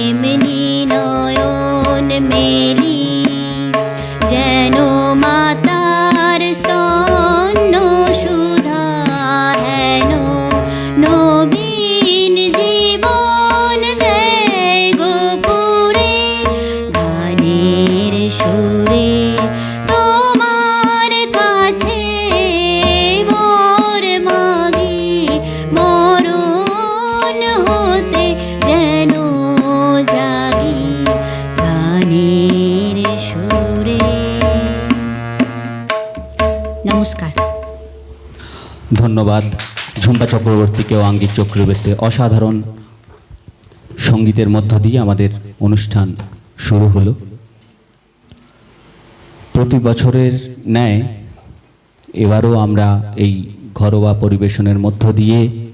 এমনি নয়ন মেলি যেন মাতার স্তন্য সুধা হেন নবীন জীবন দেয় গোপুরে ধানের সুরে তোমার কাছে মোর মাগি মরণ হো নমস্কার। ধন্যবাদ। ঝুম্পা চক্রবর্তীকে ও আঙ্গিক চক্রবর্তী অসাধারণ সঙ্গীতের মধ্য দিয়ে আমাদের অনুষ্ঠান শুরু হলো। প্রতি বছরের ন্যায় এবারও আমরা এই ঘরোয়া পরিবেশনের মধ্য দিয়ে